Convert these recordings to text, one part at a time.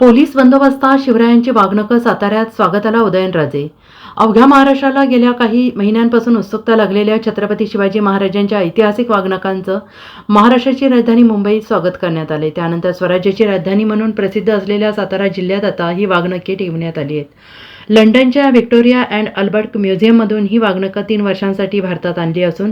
Police बंदोबस्तात शिवरायांची वागणुकं साताऱ्यात स्वागताला उदयनराजे. अवघ्या महाराष्ट्राला गेल्या काही महिन्यांपासून उत्सुकता लागलेल्या छत्रपती शिवाजी महाराजांच्या ऐतिहासिक वागणकांचं महाराष्ट्राची राजधानी मुंबईत स्वागत करण्यात आले. त्यानंतर स्वराज्याची राजधानी म्हणून प्रसिद्ध असलेल्या सातारा जिल्ह्यात आता ही वागणुके ठेवण्यात आली आहेत. लंडनच्या व्हिक्टोरिया अँड अल्बर्ट म्युझियममधून ही वागणुकं तीन वर्षांसाठी भारतात आणली असून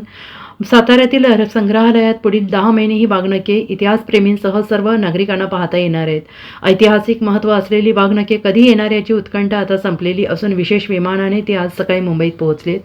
साताऱ्यातील संग्रहालयात पुढील दहा महिने ही वाघनके इतिहासप्रेमींसह सर्व नागरिकांना पाहता येणार आहेत. ऐतिहासिक महत्त्व असलेली वाघनके कधी येणार याची उत्कंठा आता संपलेली असून विशेष विमानाने ते आज सकाळी मुंबईत पोहोचलेत.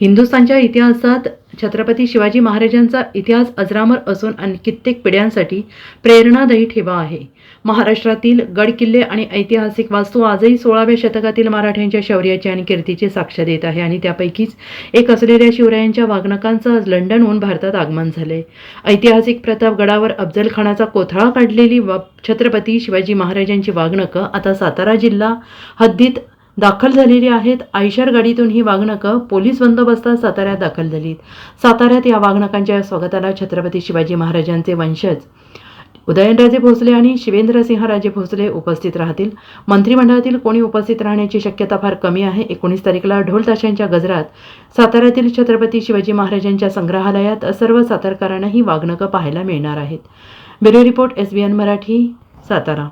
हिंदुस्थानच्या इतिहासात छत्रपती शिवाजी महाराजांचा इतिहास अजरामर असून आणि कित्येक पिढ्यांसाठी प्रेरणादायी ठेवा आहे. महाराष्ट्रातील गडकिल्ले आणि ऐतिहासिक वास्तू आजही सोळाव्या शतकातील मराठ्यांच्या शौर्याची आणि कीर्तीची साक्ष देत आहे आणि त्यापैकीच एक असलेल्या शिवरायांच्या वागणकांचं आज लंडनहून भारतात आगमन झाले ऐतिहासिक प्रतापगडावर गडावर अफजलखानाचा कोथळा काढलेली व छत्रपती शिवाजी महाराजांची वागणकं आता सातारा जिल्हा हद्दीत दाखल झालेली आहेत. आयशर गाडीतून ही वागणकं पोलीस बंदोबस्तात साताऱ्यात दाखल झालीत. साताऱ्यात या वागणकांच्या स्वागताला छत्रपती शिवाजी महाराजांचे वंशज उदयनराजे भोसले आणि शिवेंद्रसिंहराजे भोसले उपस्थित राहतील. मंत्रिमंडळातील कोणी उपस्थित राहण्याची शक्यता फार कमी आहे. एकोणीस तारखेला ढोल ताशांच्या गजरात साताऱ्यातील छत्रपती शिवाजी महाराजांच्या संग्रहालयात सर्व सातारकारांना ही वागणकं पाहायला मिळणार आहेत. Bureau report S B N Marathi Satara.